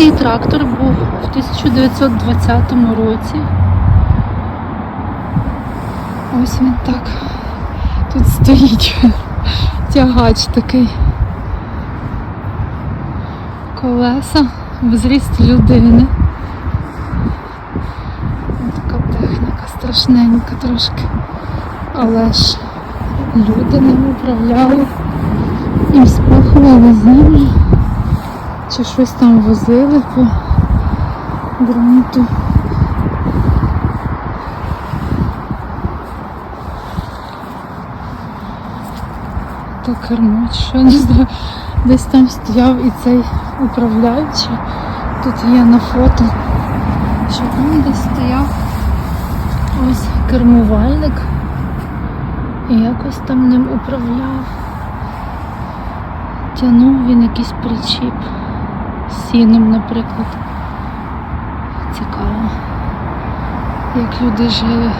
такий трактор був в 1920 році. Ось він так. Тут стоїть тягач такий. Колеса зріст людини. Така техніка страшненька трошки. Але ж люди ним управляли і спахували землю. Чи щось там возили по ґрунту. Так кермо, що не знаю. Десь там стояв і цей управляючий. Тут є на фото, що там десь стояв ось кермувальник і якось там ним управляв. Тянув він якийсь причіп сіном, наприклад. Цікаво, як люди жили